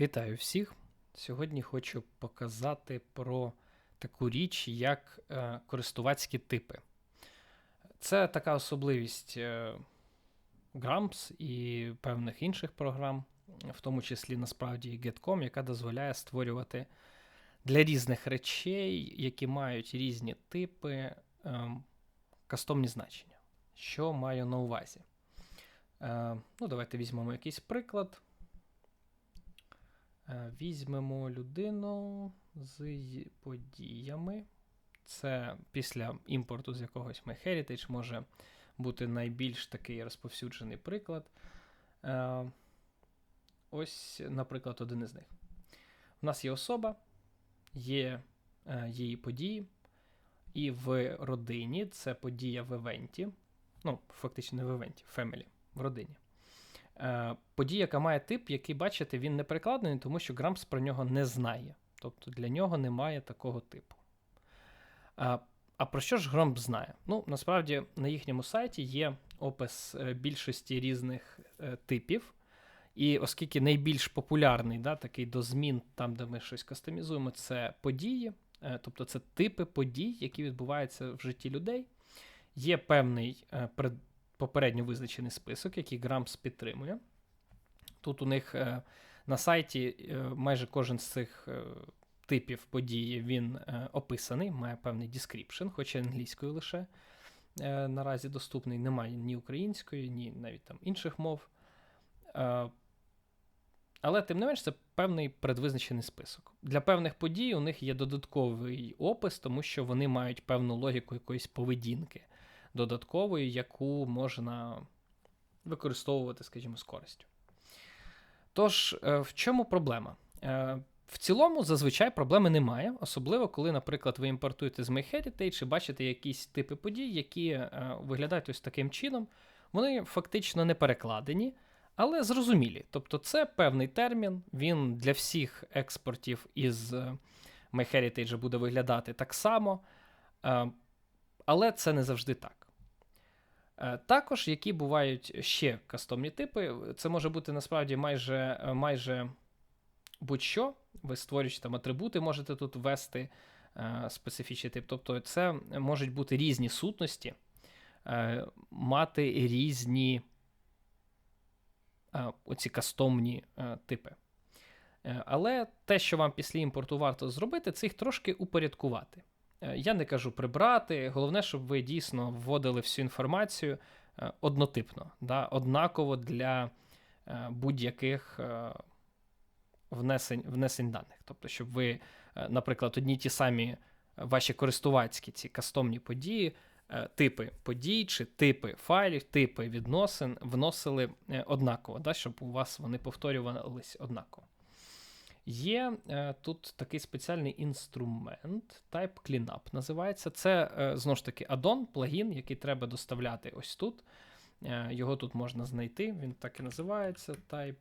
Вітаю всіх! Сьогодні хочу показати про таку річ, як е, користувацькі типи. Це така особливість е, Gramps і певних інших програм, в тому числі насправді і Getcom, яка дозволяє створювати для різних речей, які мають різні типи, е, кастомні значення. Що маю на увазі? Е, ну, Давайте візьмемо якийсь приклад. Е, Візьмемо людину з подіями. Це після імпорту з якогось MyHeritage може бути найбільш такий розповсюджений приклад. Е, Ось, наприклад, один із них. У нас є особа, є е, її події, і в родині це подія в евенті. Ну, фактично не в евенті, в family, в родині. Е, подія, яка має тип, який, бачите, він не перекладений, тому що Грампс про нього не знає. Тобто для нього немає такого типу. А, а про що ж Грампс знає? Ну, насправді, на їхньому сайті є опис е, більшості різних е, типів. І оскільки найбільш популярний да, такий до змін, там, де ми щось кастомізуємо, це події, е, тобто це типи подій, які відбуваються в житті людей. Є певний е, попередньо визначений список, який Грампс підтримує. Тут у них е, на сайті е, майже кожен з цих е, типів події він описаний, має певний description, хоча англійською лише наразі доступний. Немає ні української, ні навіть там інших мов. Але, тим не менш, це певний предвизначений список. Для певних подій у них є додатковий опис, тому що вони мають певну логіку якоїсь поведінки додаткової, яку можна використовувати, скажімо, з користю. Тож, е, в чому проблема? Е, В цілому, зазвичай проблеми немає, особливо коли, наприклад, ви імпортуєте з MyHeritage і бачите якісь типи подій, які е, виглядають ось таким чином. Вони фактично не перекладені, але зрозумілі. Тобто, це певний термін, він для всіх експортів із MyHeritage буде виглядати так само, але це не завжди так. Е, Також, які бувають ще кастомні типи, це може бути насправді майже, е, майже будь-що. Ви створюючи там атрибути, можете тут ввести е, специфічний тип. Тобто, це можуть бути різні сутності, мати різні оці кастомні типи. Але те, що вам після імпорту варто зробити, це їх трошки упорядкувати. Е, Я не кажу прибрати. Головне, щоб ви дійсно вводили всю інформацію е, однотипно, да, однаково для е, будь-яких внесень, внесень даних. Тобто, щоб ви, наприклад, одні ті самі ваші користувацькі ці кастомні події, типи подій чи типи файлів, типи відносин вносили однаково, да, щоб у вас вони повторювались однаково. Є е, тут такий спеціальний інструмент, Type Cleanup називається. Це е, знову ж таки аддон, плагін, який треба доставляти ось тут. Е, його тут можна знайти. Він так і називається. Type,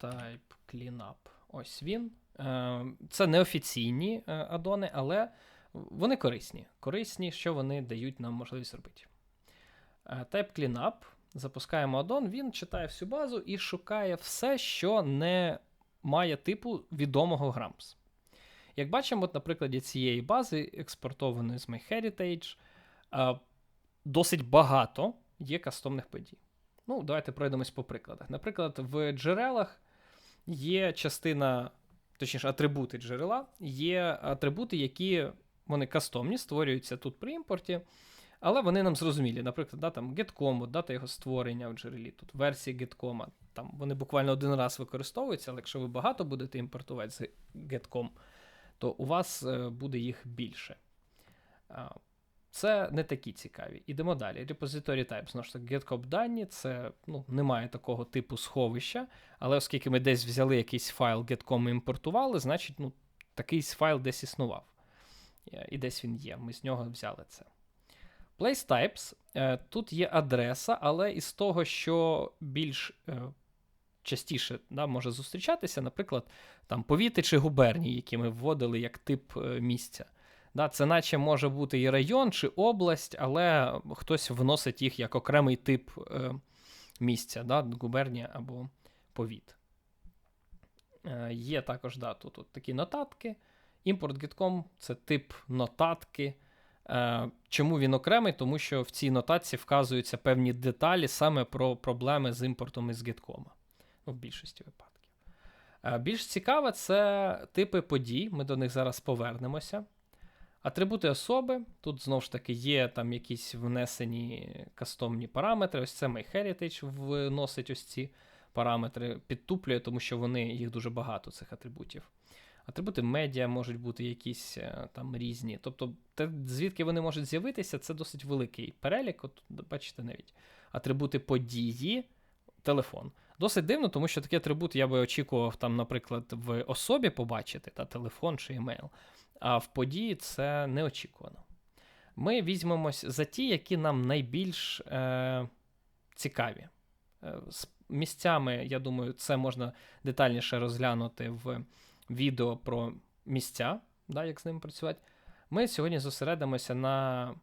type Cleanup. Ось він. Е, це неофіційні е, аддони, але вони корисні. Корисні, що вони дають нам можливість робити. Е, Type Cleanup. Запускаємо аддон, він читає всю базу і шукає все, що не має типу відомого Gramps. Як бачимо, от на прикладі цієї бази, експортованої з MyHeritage, е, досить багато є кастомних подій. Ну, давайте пройдемось по прикладах. Наприклад, в джерелах є частина, точніше, атрибути джерела, є атрибути, які вони кастомні, створюються тут при імпорті. Але вони нам зрозумілі. Наприклад, да, там Getcom, дата його створення в джерелі, тут версії Getcom, там вони буквально один раз використовуються, але якщо ви багато будете імпортувати з Getcom, то у вас е, буде їх більше. Це не такі цікаві. Ідемо далі. Repository type, знову ж таки, Getcom дані, це ну, немає такого типу сховища, але оскільки ми десь взяли якийсь файл Getcom і імпортували, значить, ну, такий файл десь існував. Е, І десь він є. Ми з нього взяли це. Place types. е, Тут є адреса, але із того, що більш е, частіше да, може зустрічатися, наприклад, там повіти чи губернії, які ми вводили як тип е, місця. Да, це наче може бути і район, чи область, але хтось вносить їх як окремий тип місця, да, губернія або повід. Е, Є також да, тут, тут такі нотатки. Import.getcom – це тип нотатки. Е, Чому він окремий? Тому що в цій нотації вказуються певні деталі саме про проблеми з імпортом із Gitcom. Ну, в більшості випадків. Е, Більш цікаве це типи подій. Ми до них зараз повернемося. Атрибути особи. Тут знову ж таки є там якісь внесені кастомні параметри. Ось це MyHeritage вносить ось ці параметри, підтуплює, тому що вони, їх дуже багато, цих атрибутів. Атрибути медіа можуть бути якісь е, там різні. Тобто, те, звідки вони можуть з'явитися, це досить великий перелік. От, бачите, навіть атрибути події, телефон. Досить дивно, тому що такі атрибути я би очікував, там, наприклад, в особі побачити, та телефон чи емейл. А в події це неочікувано. Ми візьмемось за ті, які нам найбільш е, цікаві. Е, з місцями, я думаю, це можна детальніше розглянути в відео про місця, да, як з ними працювати. Ми сьогодні зосередимося на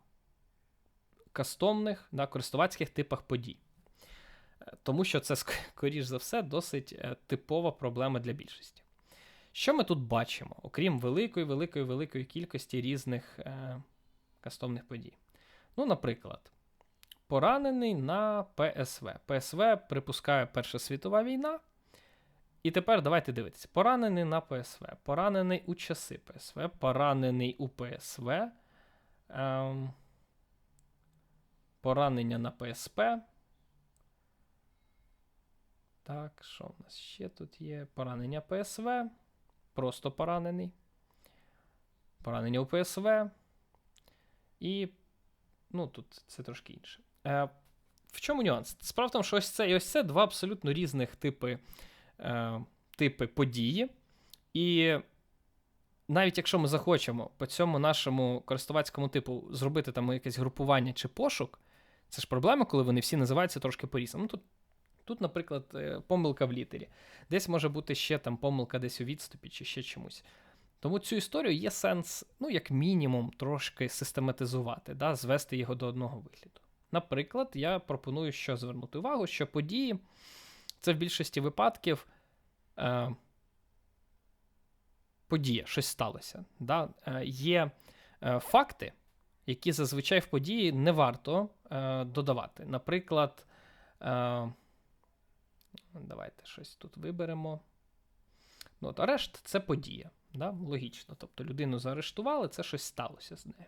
кастомних да, користувацьких типах подій. Тому що це, скоріш за все, досить е, типова проблема для більшості. Що ми тут бачимо, окрім великої, великої, великої кількості різних е, кастомних подій? Ну, наприклад, поранений на ПСВ. ПСВ припускає Перша світова війна. І тепер давайте дивитися: поранений на ПСВ, поранений у часи ПСВ, поранений у ПСВ, ем, поранення на ПСП. Так, що в нас ще тут є? Поранення ПСВ. Просто поранений. Поранення у ПСВ. І. Ну, тут це трошки інше. Е, В чому нюанс? Справа в тому, що ось це і ось це два абсолютно різних типи, е, типи події. І навіть якщо ми захочемо по цьому нашому користувацькому типу зробити там якесь групування чи пошук, це ж проблема, коли вони всі називаються трошки по-різному. Ну, тут Тут, наприклад, е, помилка в літері. Десь може бути ще там помилка десь у відступі чи ще чомусь. Тому цю історію є сенс, ну, як мінімум, трошки систематизувати, да, звести його до одного вигляду. Наприклад, я пропоную що звернути увагу, що події це в більшості випадків е, подія, щось сталося. Да? Е, Є е, факти, які зазвичай в події не варто е, додавати. Наприклад, е, Давайте щось тут виберемо. Ну, от Арешт це подія. Да? Логічно. Тобто людину заарештували, це щось сталося з нею.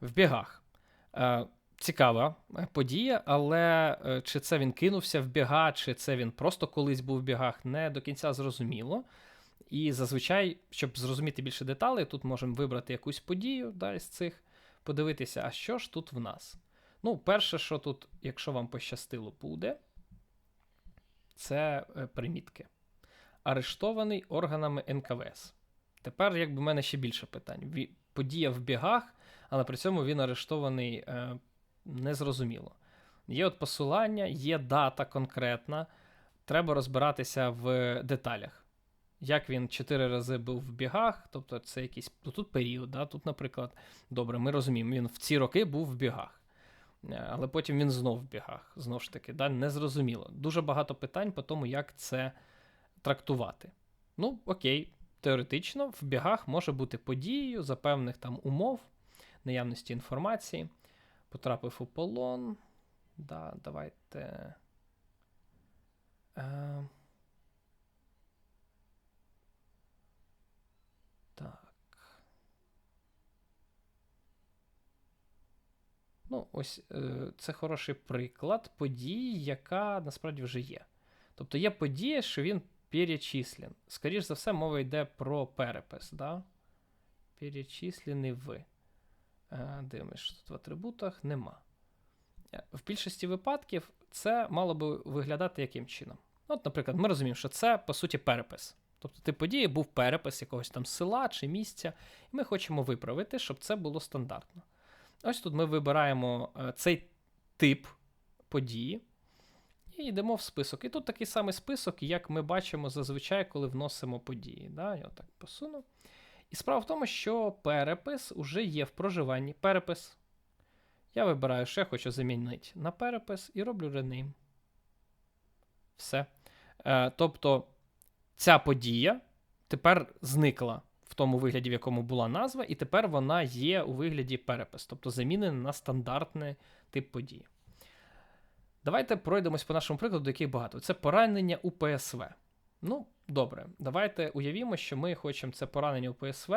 В бігах. Е, Цікава подія, але е, чи це він кинувся в біга, чи це він просто колись був в бігах, не до кінця зрозуміло. І зазвичай, щоб зрозуміти більше деталей, тут можемо вибрати якусь подію да, з цих, подивитися, а що ж тут в нас. Ну, перше, що тут, якщо вам пощастило, буде, це е, примітки. Арештований органами НКВС. Тепер, якби в мене ще більше питань. Подія в бігах, але при цьому він арештований е, незрозуміло. Є от посилання, є дата конкретна. Треба розбиратися в деталях. Як він чотири рази був в бігах, тобто це якийсь ну, тут період, да? тут, наприклад, добре, ми розуміємо, він в ці роки був в бігах. Е, але потім він знов в бігах. Знову ж таки, да, незрозуміло. Дуже багато питань по тому, як це трактувати. Ну, окей, теоретично, в бігах може бути подією за певних там умов, наявності інформації. Потрапив у полон. Да, Давайте. Е... Ну, ось е, це хороший приклад події, яка насправді вже є. Тобто є подія, що він перечислен. Скоріше за все, мова йде про перепис. Да? Перечислений в. Е, Дивимось, тут в атрибутах нема. Е, в більшості випадків це мало би виглядати яким чином. От, наприклад, ми розуміємо, що це, по суті, перепис. Тобто, тип події був перепис якогось там села чи місця, і ми хочемо виправити, щоб це було стандартно. Ось тут ми вибираємо е, цей тип події і йдемо в список. І тут такий самий список, як ми бачимо зазвичай, коли вносимо події. Да? Я отак посуну. І справа в тому, що перепис уже є в проживанні. Перепис. Я вибираю, що я хочу замінити на перепис і роблю rename. Все. Е, тобто ця подія тепер зникла в тому вигляді, в якому була назва, і тепер вона є у вигляді перепис, тобто замінена на стандартний тип події. Давайте пройдемось по нашому прикладу, яких багато. Це поранення у ПСВ. Ну, добре, давайте уявімо, що ми хочемо це поранення у ПСВ.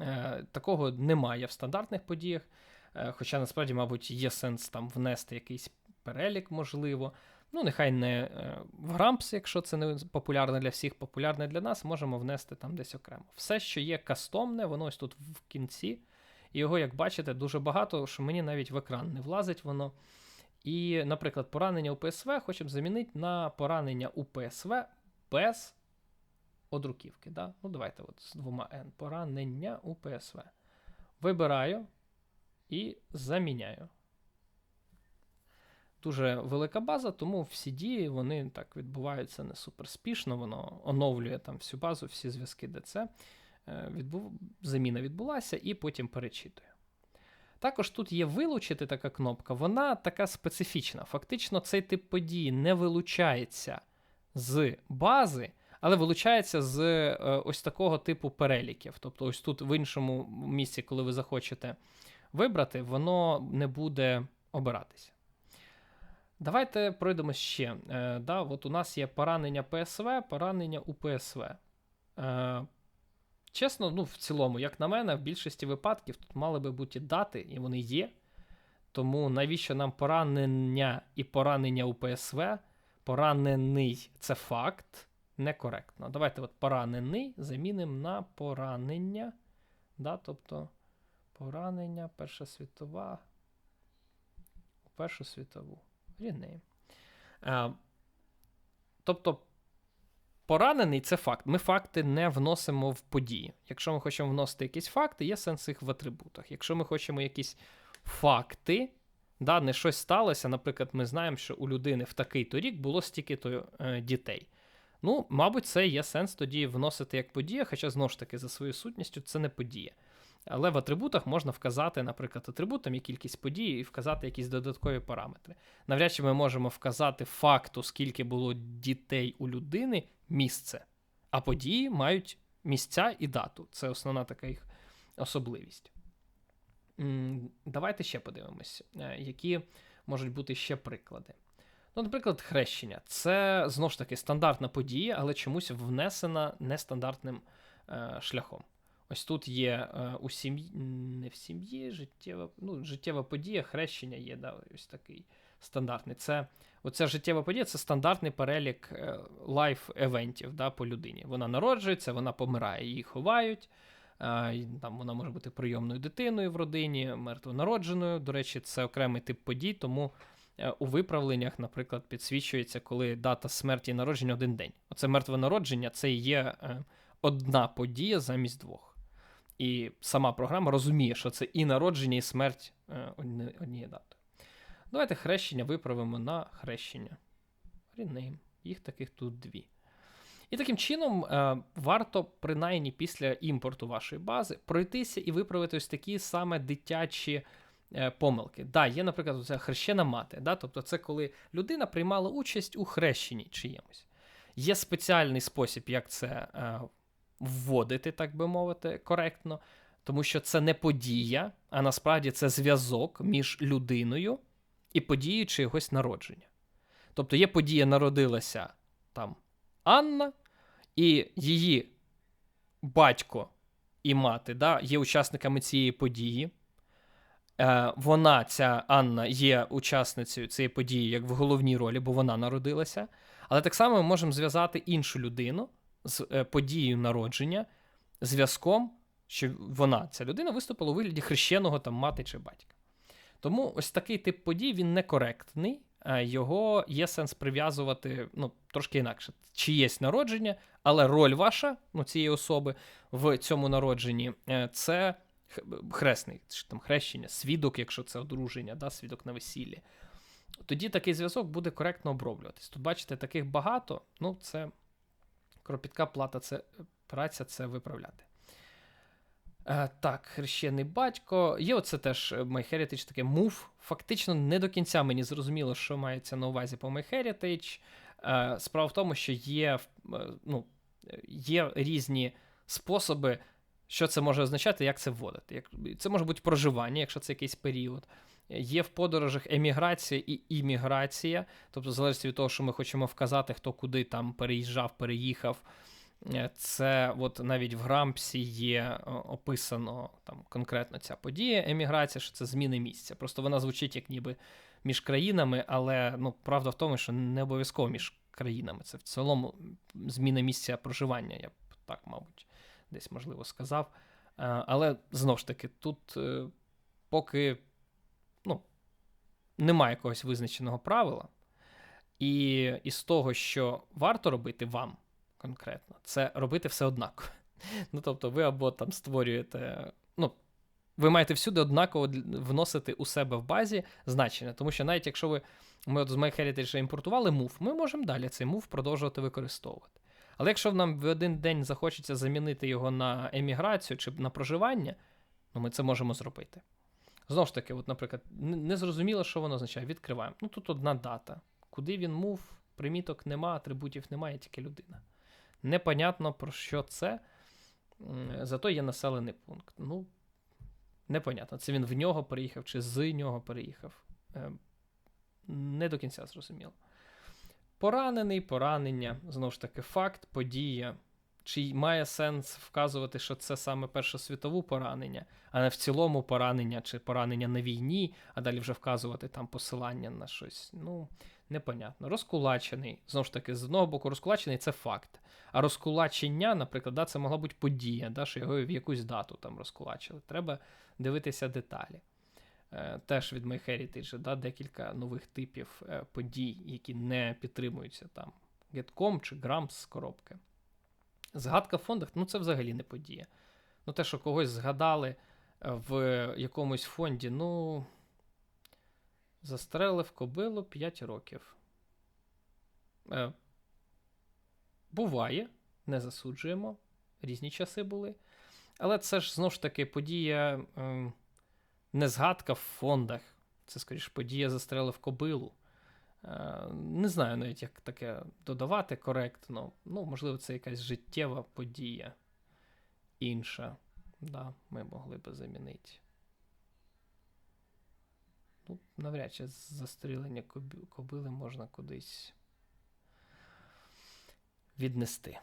Е, Такого немає в стандартних подіях. Е, Хоча насправді, мабуть, є сенс там внести якийсь перелік, можливо. Ну, нехай не е, в Грампс, якщо це не популярне для всіх, популярне для нас, можемо внести там десь окремо. Все, що є кастомне, воно ось тут в кінці. І його, як бачите, дуже багато, що мені навіть в екран не влазить воно. І, наприклад, поранення у ПСВ хочемо замінити на поранення у ПСВ без одруківки. Да? Ну, давайте от з двома N. Поранення у ПСВ. Вибираю і заміняю. Дуже велика база, тому всі дії вони так відбуваються не супер спішно, воно оновлює там всю базу, всі зв'язки, де це е, відбув... заміна відбулася, і потім перечитує. Також тут є вилучити така кнопка, вона така специфічна. Фактично, цей тип події не вилучається з бази, але вилучається з е, ось такого типу переліків. Тобто, ось тут в іншому місці, коли ви захочете вибрати, воно не буде обиратися. Давайте пройдемо ще. Е, да, от У нас є поранення ПСВ, поранення у ПСВ. Чесно, ну, в цілому, як на мене, в більшості випадків тут мали би бути дати, і вони є. Тому навіщо нам поранення і поранення у ПСВ? Поранений це факт. Некоректно. Давайте от поранений замінимо на поранення. Да, Тобто поранення, Перша світова. Першу світову. Rename. Е, тобто, поранений це факт. Ми факти не вносимо в події. Якщо ми хочемо вносити якісь факти, є сенс їх в атрибутах. Якщо ми хочемо якісь факти, да, не щось сталося, наприклад, ми знаємо, що у людини в такий-то рік було стільки-то е, дітей. Ну, мабуть, це є сенс тоді вносити як подія, хоча знову ж таки, за своєю сутністю, це не подія. Але в атрибутах можна вказати, наприклад, атрибутам є кількість подій і вказати якісь додаткові параметри. Навряд чи ми можемо вказати факту, скільки було дітей у людини, місце. А події мають місця і дату. Це основна така їх особливість. Давайте ще подивимось, е, які можуть бути ще приклади. Ну, Наприклад, хрещення. Це знову ж таки стандартна подія, але чомусь внесена нестандартним е, шляхом. Ось тут є е, у сім'ї, не в сім'ї, життєва ну, життєва подія, хрещення є, да, ось такий стандартний. Це Оця життєва подія це стандартний перелік лайф-евентів да, по людині. Вона народжується, вона помирає, її ховають. Е, там Вона може бути прийомною дитиною в родині, мертвонародженою. До речі, це окремий тип подій, тому е, у виправленнях, наприклад, підсвічується, коли дата смерті і народження один день. Оце мертве народження це є одна подія замість двох. І сама програма розуміє, що це і народження, і смерть е, однієї дати. Давайте хрещення виправимо на хрещення. Rename. Їх таких тут дві. І таким чином е, варто, принаймні після імпорту вашої бази, пройтися і виправити ось такі саме дитячі е, помилки. Да, Є, наприклад, це хрещена мати. Да? Тобто це коли людина приймала участь у хрещенні чиємусь. Є спеціальний спосіб, як це вводити, так би мовити, коректно, тому що це не подія, а насправді це зв'язок між людиною і подією чогось народження. Тобто є подія, народилася там Анна, і її батько і мати да, є учасниками цієї події. Е, Вона, ця Анна, є учасницею цієї події як в головній ролі, бо вона народилася. Але так само ми можемо зв'язати іншу людину з е, подією народження, зв'язком, що вона, ця людина, виступила у вигляді хрещеного там мати чи батька. Тому ось такий тип подій він некоректний, його є сенс прив'язувати ну, трошки інакше. Чиєсь народження, але роль ваша, ну, цієї особи в цьому народженні е, це хресний, там хрещення, свідок, якщо це одруження, да, свідок на весіллі. Тоді такий зв'язок буде коректно оброблюватись. Тут, бачите, таких багато, ну, це кропітка плата це праця це виправляти. Е, так, хрещений батько. Є оце теж е, MyHeritage таке move. Фактично не до кінця мені зрозуміло, що мається на увазі по MyHeritage. Е, справа в тому, що є, ну, є різні способи, що це може означати, як це вводити. Це може бути проживання, якщо це якийсь період. Є в подорожах еміграція і імміграція, тобто, в залежності від того, що ми хочемо вказати, хто куди там переїжджав, переїхав. Е, Це от навіть в Грампсі є описано там конкретно ця подія, еміграція, що це зміни місця. Просто вона звучить як ніби між країнами, але ну, правда в тому, що не обов'язково між країнами. Це в цілому зміна місця проживання, я б так, мабуть, десь можливо сказав. Е, Але знову ж таки, тут е, поки немає якогось визначеного правила, і із того, що варто робити вам конкретно, це робити все однаково. Ну, тобто, ви або там створюєте, ну, ви маєте всюди однаково вносити у себе в базі значення. Тому що навіть якщо ви ми от з MyHeritage імпортували move, ми можемо далі цей move продовжувати використовувати. Але якщо нам в один день захочеться замінити його на еміграцію чи на проживання, ну ми це можемо зробити. Знову ж таки, от, наприклад, не зрозуміло, що воно означає. Відкриваємо. Ну тут одна дата. Куди він мув, приміток нема, атрибутів немає, тільки людина. Непонятно про що це. Зато є населений пункт. Ну, непонятно, це він в нього переїхав чи з нього переїхав. Е, Не до кінця зрозуміло. Поранений, поранення, знову ж таки, факт, подія. Чи має сенс вказувати, що це саме першосвітову поранення, а не в цілому поранення чи поранення на війні, а далі вже вказувати там посилання на щось. Ну, непонятно. Розкулачений. Знову ж таки, з одного боку, розкулачений це факт. А розкулачення, наприклад, да, це могла бути подія, да, що його в якусь дату там розкулачили. Треба дивитися деталі. Е, теж від MyHeritage, да, декілька нових типів е, подій, які не підтримуються там Getcom чи Grams з коробки. Згадка в фондах, ну це взагалі не подія. Ну, те, що когось згадали е, в якомусь фонді, ну. Застрелив кобилу 5 років. Е, буває, не засуджуємо. Різні часи були. Але це ж знову ж таки подія, е, не згадка в фондах. Це, скоріш, подія застрелив кобилу. Е, не знаю навіть, як таке додавати коректно. Ну, можливо, це якась життєва подія інша. Да, ми могли би замінити. Ну, навряд чи застрілення кобили можна кудись віднести.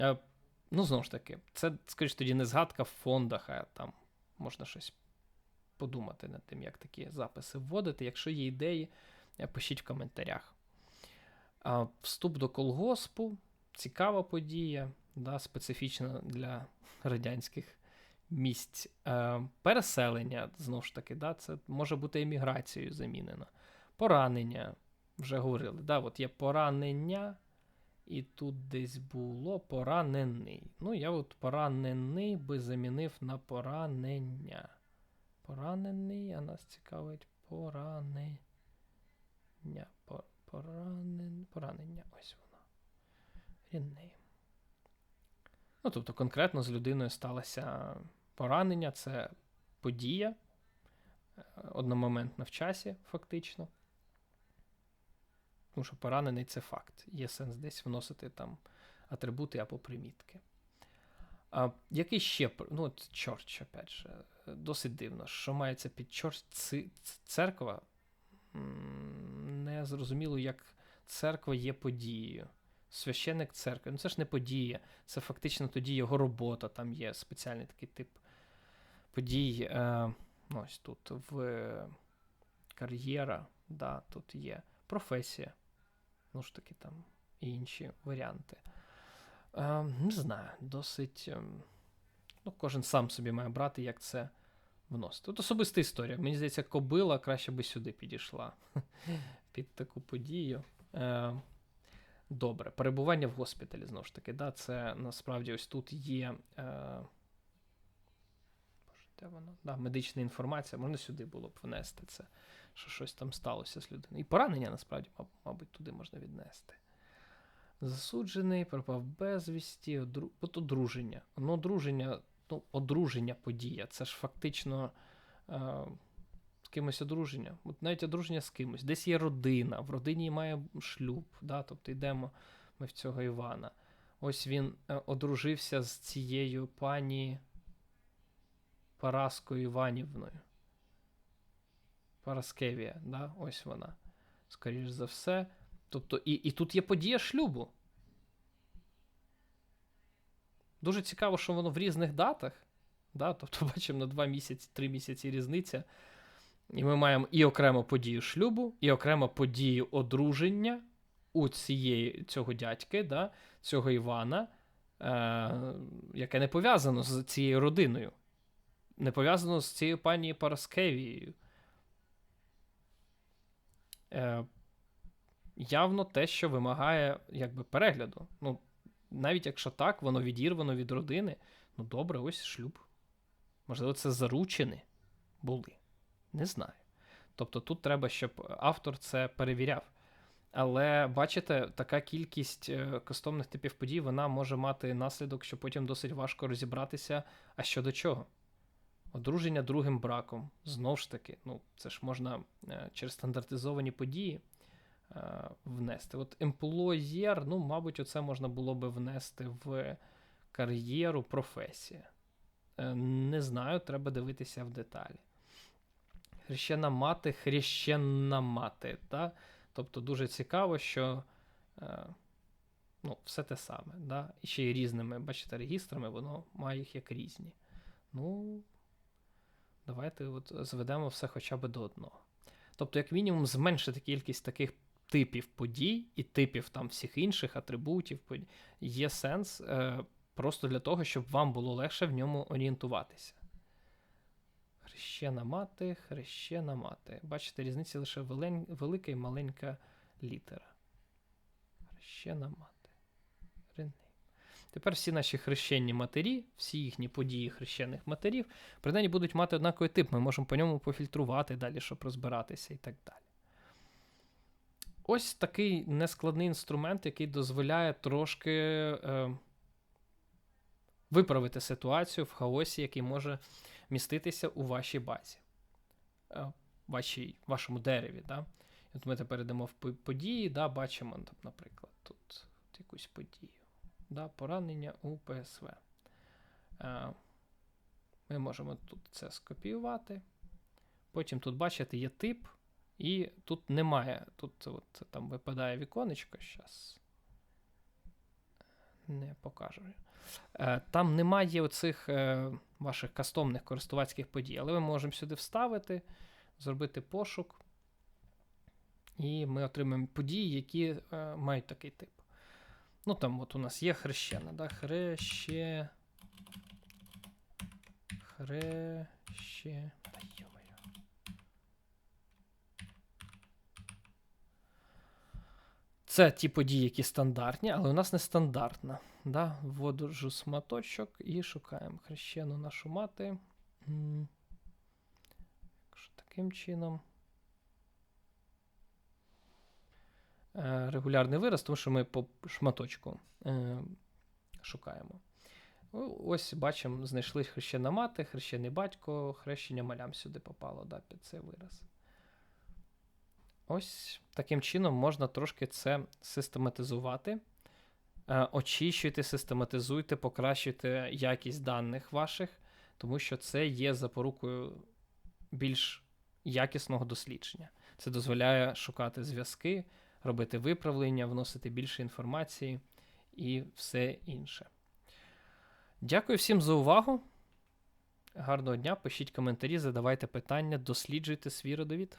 Е, ну, знову ж таки, це, скоріш, тоді не згадка в фондах, а там можна щось подумати над тим, як такі записи вводити. Якщо є ідеї, е, пишіть в коментарях. Вступ до колгоспу цікава подія, да, специфічна для радянських місць. Е, переселення, знову ж таки, да, це може бути еміграцією замінено. Поранення, вже говорили. Да, от є поранення, і тут десь було поранений. Ну, я от поранений би замінив на поранення. Поранений, а нас цікавить поранення. Поранен... Поранення, ось воно. Рідний. Ну, тобто, конкретно з людиною сталося поранення, це подія, е, одномоментна в часі, фактично. Тому що поранений це факт. Є сенс десь вносити там атрибути або примітки. А, який ще ну, чорч, опять же, е, досить дивно, що мається під чорч ци- церква. Не зрозуміло, як церква є подією. Священник церкви. Ну це ж не подія, це фактично тоді його робота. Там є спеціальний такий тип подій. Е, ну, ось тут в кар'єра, да, тут є професія. Ну ж таки, там і інші варіанти. Е, не знаю, досить. ем, ну, кожен сам собі має брати, як це вносити. Тут особиста історія. Мені здається, кобила краще би сюди підійшла під таку подію. Е, добре, перебування в госпіталі, знову ж таки, да, це насправді ось тут є. Е, де воно? Да, медична інформація, можна сюди було б внести це, що щось там сталося з людиною. І поранення, насправді, мабуть, туди можна віднести. Засуджений, пропав безвісті, одру... от одруження. Ну, одруження ну, одруження подія. Це ж фактично е, з кимось одруження. От навіть одруження з кимось. Десь є родина, в родині має шлюб. Да? Тобто йдемо ми в цього Івана. Ось він е, одружився з цією пані Параскою Іванівною. Параскевія, да? ось вона. Скоріш за все. Тобто, і, і тут є подія шлюбу. Дуже цікаво, що воно в різних датах. Да? Тобто, бачимо на 2 місяці, 3 місяці різниця. І ми маємо і окремо подію шлюбу, і окремо подію одруження у цієї, цього дядьки, да? цього Івана, е- яке не пов'язано з цією родиною. Не пов'язано з цією пані Параскевією. Е- явно те, що вимагає якби, перегляду. Ну, навіть якщо так, воно відірвано від родини. Ну, добре, ось шлюб. Можливо, це заручені були. Не знаю. Тобто тут треба, щоб автор це перевіряв. Але бачите, така кількість е, кастомних типів подій вона може мати наслідок, що потім досить важко розібратися, а що до чого. Одруження другим браком. Знову ж таки, ну, це ж можна е, через стандартизовані події внести. От емплоєр, ну, мабуть, оце можна було би внести в кар'єру професія. Е, не знаю, треба дивитися в деталі. Хрещена мати, хрещена мати. Да? Тобто дуже цікаво, що е, ну, все те саме. Да? І ще й різними, бачите, регістрами, воно має їх як різні. Ну, давайте от зведемо все хоча б до одного. Тобто, як мінімум, зменшити кількість таких типів подій і типів там всіх інших атрибутів є сенс е, просто для того, щоб вам було легше в ньому орієнтуватися. Хрещена мати, хрещена мати. Бачите, різниця лише велика і маленька літера. Хрещена мати. Реней. Тепер всі наші хрещенні матері, всі їхні події хрещених матерів, принаймні будуть мати однаковий тип. Ми можемо по ньому пофільтрувати далі, щоб розбиратися і так далі. Ось такий нескладний інструмент, який дозволяє трошки е, виправити ситуацію в хаосі, який може міститися у вашій базі, е, вашій, вашому дереві. Да? От ми тепер йдемо в події, да, бачимо, там, наприклад, тут, тут якусь подію. Да, Поранення у ПСВ. Е, ми можемо тут це скопіювати. Потім тут, бачите, є тип, і тут немає. Тут от, там випадає віконечко. Зараз не покажу. Е, там немає оцих е, ваших кастомних користувацьких подій, але ми можемо сюди вставити, зробити пошук, і ми отримаємо події, які е, мають такий тип. Ну, там от у нас є хрещена, да? Хреще. Хреще. Та Це ті події, які стандартні, але у нас не стандартна. Да? Вводжу сматочок і шукаємо хрещену нашу мати. Якщо таким чином. Е, регулярний вираз, тому що ми по шматочку е, шукаємо. Ось бачимо, знайшли хрещена мати, хрещений батько, хрещення малям сюди попало да, під цей вираз. Ось таким чином можна трошки це систематизувати. Е, очищуйте, систематизуйте, покращуйте якість даних ваших, тому що це є запорукою більш якісного дослідження. Це дозволяє шукати зв'язки, робити виправлення, вносити більше інформації і все інше. Дякую всім за увагу. Гарного дня, пишіть коментарі, задавайте питання, досліджуйте свій родовід.